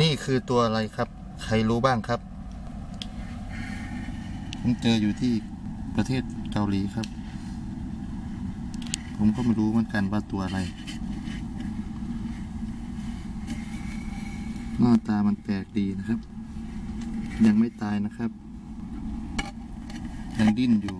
นี่คือตัวอะไรครับ ใครรู้บ้างครับ ผมเจออยู่ที่ประเทศเกาหลีครับ ผมก็ไม่รู้เหมือนกันว่าตัวอะไร หน้าตามันแปลกดีนะครับ ยังไม่ตายนะครับ ยังดิ้นอยู่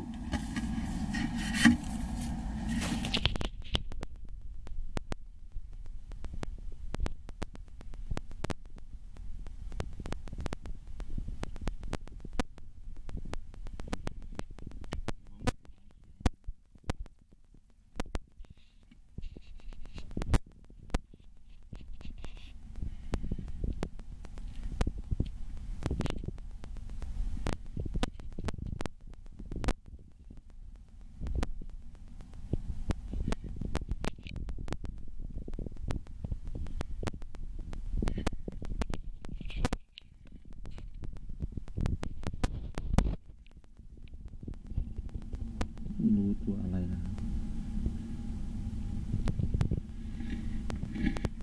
กลัวอะไรนะครับ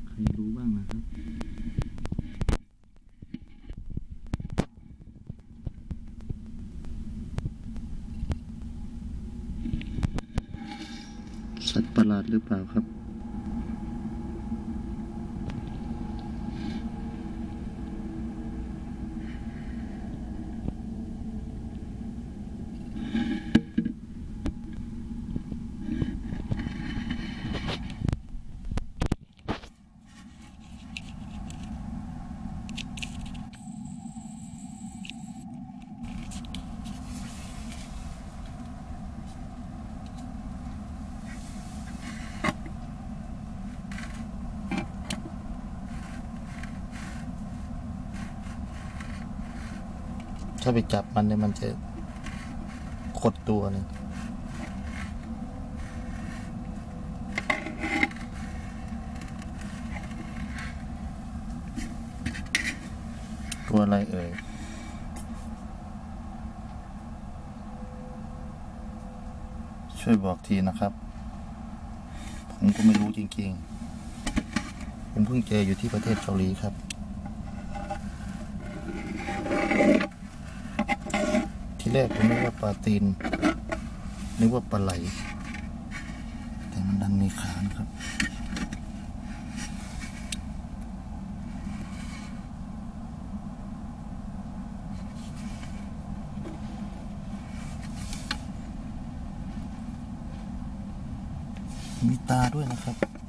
ใครรู้บ้างนะครับสัตว์ประหลาดหรือเปล่าครับ ถ้าไปจับมันเนี่ยมันจะขดตัวเลยตัวอะไรเอ่ยช่วยบอกทีนะครับ ผมก็ไม่รู้จริงๆ ผมเพิ่งเจออยู่ที่ประเทศเกาหลีครับ ที่แรกผมนึกว่าปลาตีนนึกว่าปลาไหล แต่มันดันมีขานครับมีตาด้วยนะครับ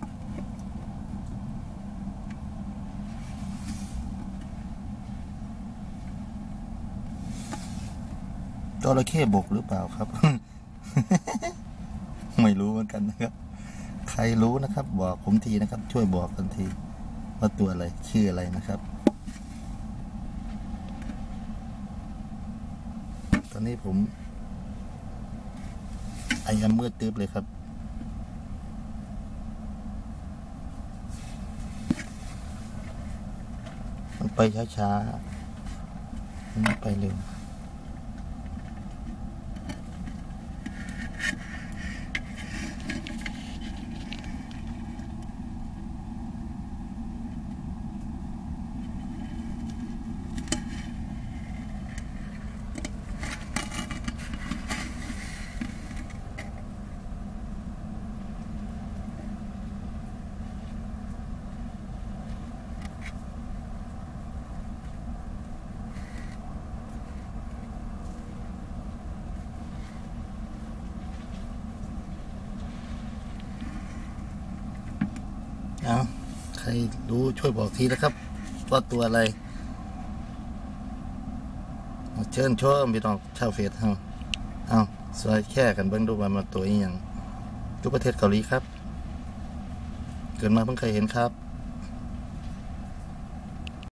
จระเข้บกหรือเปล่าครับ ไม่รู้เหมือนกันนะครับ ใครรู้นะครับ บอกผมทีนะครับ ช่วยบอกกันทีว่าตัวอะไรชื่ออะไรนะครับ ตอนนี้ผมไอ้ยำมืดตึ๊บเลยครับมันไปช้าๆมันไม่ไปเร็ว เอาใครรู้ช่วยบอกทีนะครับว่าตัวอะไรเชิญชมพี่น้องชาวเฟสเฮาเอาสวยแค่กันเบิ่งดูว่ามาตัวอีหยังทุกประเทศเกาหลีครับ เกิดมาเพิ่งเคยเห็นครับ